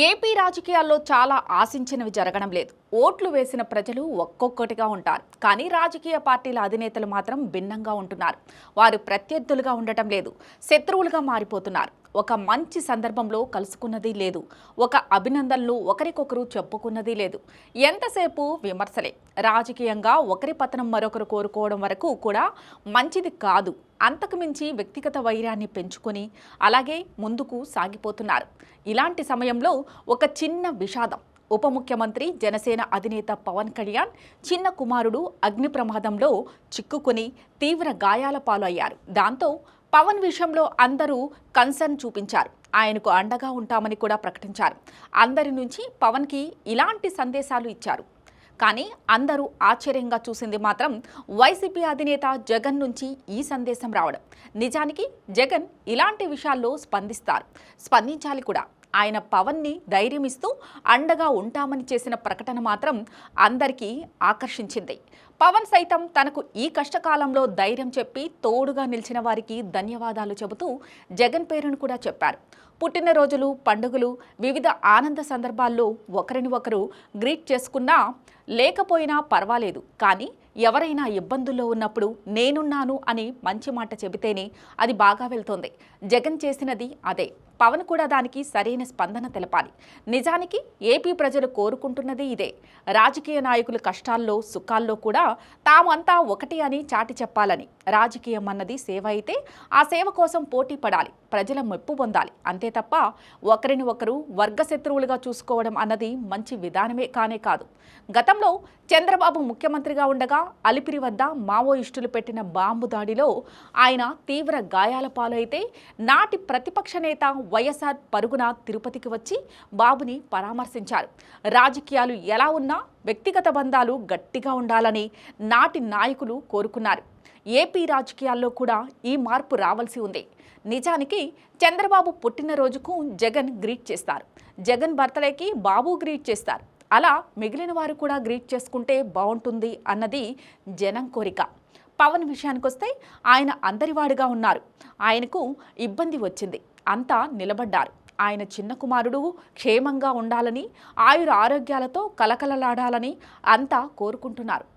AP రాజకీయాల్లో చాలా ఆశించినవి జరగడం లేదు. ఓట్లు వేసిన ప్రజలు ఒక్కొక్కటిగా ఉంటారు. కానీ రాజకీయ పార్టీల అధినేతలు మాత్రం భిన్నంగా ఉంటున్నారు. వారు ప్రత్యర్థులుగా ఉండటం లేదు. శత్రువులుగా మారిపోతున్నారు. ఒక మంచి సందర్భంలో కలుసుకున్నది లేదు. ఒక అభినందనలు ఒకరికొకరు చెప్పుకున్నది లేదు. ఎంతసేపు విమర్శలే. రాజకీయంగా ఒకరి పతనం మరొకరు కోరుకోవడం వరకు కూడా మంచిది కాదు. అంతకుమించి వ్యక్తిగత వైరాన్ని పెంచుకొని అలాగే ముందుకు సాగిపోతున్నారు. ఇలాంటి సమయంలో ఒక చిన్న విషాదం. ఉప ముఖ్యమంత్రి జనసేన అధినేత పవన్ కళ్యాణ్ చిన్న కుమారుడు అగ్ని ప్రమాదంలో చిక్కుకొని తీవ్ర గాయాల పాలు అయ్యారు దాంతో పవన్ విషయంలో అందరూ కన్సర్న్ చూపించారు. ఆయనకు అండగా ఉంటామని కూడా ప్రకటించారు. అందరి నుంచి పవన్కి ఇలాంటి సందేశాలు ఇచ్చారు. కానీ అందరూ ఆశ్చర్యంగా చూసింది మాత్రం వైసీపీ అధినేత జగన్ నుంచి ఈ సందేశం రావడం. నిజానికి జగన్ ఇలాంటి విషయాల్లో స్పందిస్తారు. స్పందించాలి కూడా. ఆయన పవన్ని ధైర్యం ఇస్తూ అండగా ఉంటామని చేసిన ప్రకటన మాత్రం అందరికీ ఆకర్షించింది. పవన్ సైతం తనకు ఈ కష్టకాలంలో ధైర్యం చెప్పి తోడుగా నిలిచిన వారికి ధన్యవాదాలు చెబుతూ జగన్ పేరును కూడా చెప్పారు. పుట్టినరోజులు పండుగలు వివిధ ఆనంద సందర్భాల్లో ఒకరిని ఒకరు గ్రీట్ చేసుకున్నా లేకపోయినా పర్వాలేదు. కానీ ఎవరైనా ఇబ్బందుల్లో ఉన్నప్పుడు నేనున్నాను అని మంచి మాట చెబితేనే అది బాగా వెళ్తోంది. జగన్ చేసినది అదే. పవన్ కూడా దానికి సరైన స్పందన తెలపాలి. నిజానికి ఏపీ ప్రజలు కోరుకుంటున్నది ఇదే. రాజకీయ నాయకులు కష్టాల్లో సుఖాల్లో కూడా తామంతా ఒకటి అని చాటి చెప్పాలని. రాజకీయం అన్నది సేవ అయితే ఆ సేవ కోసం పోటీ పడాలి ప్రజల మెప్పు పొందాలి. అంతే తప్ప ఒకరిని ఒకరు వర్గ శత్రువులుగా చూసుకోవడం అన్నది మంచి విధానమే కానే కాదు. గతంలో చంద్రబాబు ముఖ్యమంత్రిగా ఉండగా అలిపిరి వద్ద మావోయిస్టులు పెట్టిన బాంబు దాడిలో ఆయన తీవ్ర గాయాల పాలైతే నాటి ప్రతిపక్ష నేత వైఎస్ఆర్ పరుగున తిరుపతికి వచ్చి బాబుని పరామర్శించారు. రాజకీయాలు ఎలా ఉన్నా వ్యక్తిగత బంధాలు గట్టిగా ఉండాలని నాటి నాయకులు కోరుకున్నారు. ఏపీ రాజకీయాల్లో కూడా ఈ మార్పు రావాల్సి ఉంది. నిజానికి చంద్రబాబు పుట్టినరోజుకు జగన్ గ్రీట్ చేస్తారు. జగన్ బర్త్డేకి బాబు గ్రీట్ చేస్తారు. అలా మిగిలిన వారు కూడా గ్రీట్ చేసుకుంటే బాగుంటుంది అన్నది జనం కోరిక. పవన్ విషయానికొస్తే ఆయన అందరివాడిగా ఉన్నారు. ఆయనకు ఇబ్బంది వచ్చింది. అంతా నిలబడ్డారు. ఆయన చిన్న కుమారుడు క్షేమంగా ఉండాలని ఆయుర ఆరోగ్యాలతో కలకలలాడాలని అంతా కోరుకుంటున్నారు.